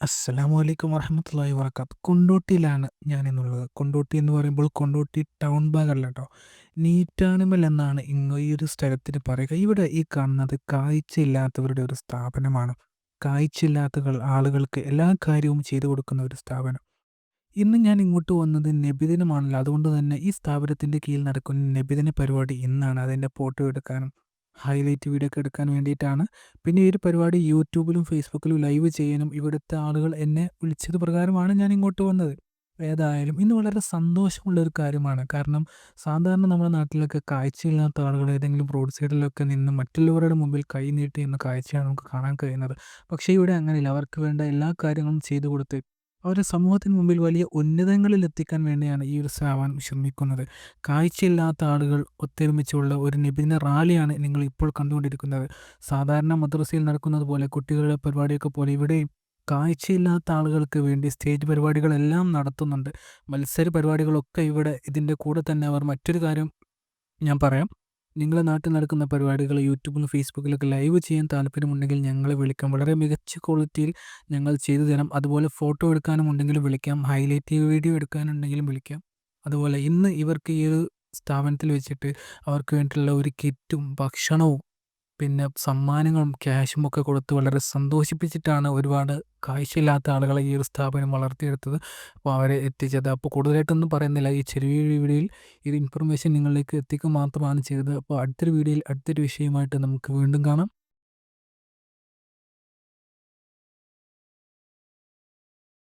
അസ്സലാമു അലൈക്കും വറഹ്മത്തുള്ളാഹി വബറകാത്ത്. കൊണ്ടോട്ടിയിലാണ് ഞാനിന്നുള്ളത്. കൊണ്ടോട്ടി എന്ന് പറയുമ്പോൾ കൊണ്ടോട്ടി ടൗൺ ഭാഗമല്ല കേട്ടോ. നീറ്റാനിമൽ എന്നാണ് ഇങ്ങ ഈ ഒരു സ്ഥലത്തിന് പറയുക. ഇവിടെ ഈ കാണുന്നത് കാഴ്ചയില്ലാത്തവരുടെ ഒരു സ്ഥാപനമാണ്. കാഴ്ചയില്ലാത്ത ആളുകൾക്ക് എല്ലാ കാര്യവും ചെയ്തു കൊടുക്കുന്ന ഒരു സ്ഥാപനം. ഇന്ന് ഞാൻ ഇങ്ങോട്ട് വന്നത് നബിദിനമാണല്ലോ. അതുകൊണ്ട് തന്നെ ഈ സ്ഥാപനത്തിന്റെ കീഴിൽ നടക്കുന്ന നബിദിന പരിപാടി ഇന്നാണ്. അതിന്റെ ഫോട്ടോ എടുക്കാനും ഹൈലൈറ്റ് വീഡിയോ ഒക്കെ എടുക്കാൻ വേണ്ടിയിട്ടാണ്. പിന്നെ ഈ ഒരു പരിപാടി യൂട്യൂബിലും ഫേസ്ബുക്കിലും ലൈവ് ചെയ്യാനും ഇവിടുത്തെ ആളുകൾ എന്നെ വിളിച്ചത് പ്രകാരമാണ് ഞാൻ ഇങ്ങോട്ട് വന്നത്. ഏതായാലും ഇന്ന് വളരെ സന്തോഷമുള്ള ഒരു കാര്യമാണ്. കാരണം സാധാരണ നമ്മുടെ നാട്ടിലൊക്കെ കാഴ്ചയില്ലാത്ത ആളുകൾ ഏതെങ്കിലും റോഡ് സൈഡിലൊക്കെ നിന്ന് മറ്റുള്ളവരുടെ മുമ്പിൽ കൈ നീട്ടി എന്ന കാഴ്ചയാണ് നമുക്ക് കാണാൻ കഴിയുന്നത്. പക്ഷേ ഇവിടെ അങ്ങനെയല്ല. അവർക്ക് വേണ്ട എല്ലാ കാര്യങ്ങളും ചെയ്തു കൊടുത്ത് അവരെ സമൂഹത്തിന് മുമ്പിൽ വലിയ ഉന്നതങ്ങളിൽ എത്തിക്കാൻ വേണ്ടിയാണ് ഈ ഒരു സ്ഥാപനം ശ്രമിക്കുന്നത്. കാഴ്ചയില്ലാത്ത ആളുകൾ ഒത്തൊരുമിച്ചുള്ള ഒരു നിബിന റാലിയാണ് നിങ്ങൾ ഇപ്പോൾ കണ്ടുകൊണ്ടിരിക്കുന്നത്. സാധാരണ മദ്രസയിൽ നടക്കുന്നത് പോലെ കുട്ടികളുടെ പരിപാടിയൊക്കെ പോലെ ഇവിടെയും കാഴ്ചയില്ലാത്ത ആളുകൾക്ക് വേണ്ടി സ്റ്റേജ് പരിപാടികളെല്ലാം നടത്തുന്നുണ്ട്. മത്സര പരിപാടികളൊക്കെ ഇവിടെ ഇതിന്റെ കൂടെ തന്നെ അവർ മറ്റൊരു കാര്യം ഞാൻ പറയാം. നിങ്ങളുടെ നാട്ടിൽ നടക്കുന്ന പരിപാടികൾ യൂട്യൂബിലും ഫേസ്ബുക്കിലൊക്കെ ലൈവ് ചെയ്യാൻ താല്പര്യമുണ്ടെങ്കിൽ ഞങ്ങളെ വിളിക്കാം. വളരെ മികച്ച ക്വാളിറ്റിയിൽ ഞങ്ങൾ ചെയ്തു തരാം. അതുപോലെ ഫോട്ടോ എടുക്കാനും ഉണ്ടെങ്കിലും വിളിക്കാം. ഹൈലൈറ്റ് വീഡിയോ എടുക്കാനുണ്ടെങ്കിലും വിളിക്കാം. അതുപോലെ ഇന്ന് ഇവർക്ക് ഈ ഒരു സ്ഥാപനത്തിൽ വെച്ചിട്ട് അവർക്ക് വേണ്ടിയിട്ടുള്ള ഒരു കിറ്റും ഭക്ഷണവും പിന്നെ സമ്മാനങ്ങളും ക്യാഷും ഒക്കെ കൊടുത്ത് വളരെ സന്തോഷിപ്പിച്ചിട്ടാണ് ഒരുപാട് കാഴ്ചയില്ലാത്ത ആളുകളെ ഈ ഒരു സ്ഥാപനം വളർത്തിയെടുത്തത്. അപ്പോൾ അവരെ എത്തിച്ചത്. അപ്പോൾ കൂടുതലായിട്ടൊന്നും പറയുന്നില്ല. ഈ ചെറിയ വീഡിയോയിൽ ഈ ഇൻഫർമേഷൻ നിങ്ങളിലേക്ക് എത്തിക്കുക മാത്രമാണ് ചെയ്തത്. അപ്പോൾ അടുത്തൊരു വീഡിയോയിൽ അടുത്തൊരു വിഷയമായിട്ട് നമുക്ക് വീണ്ടും കാണാം.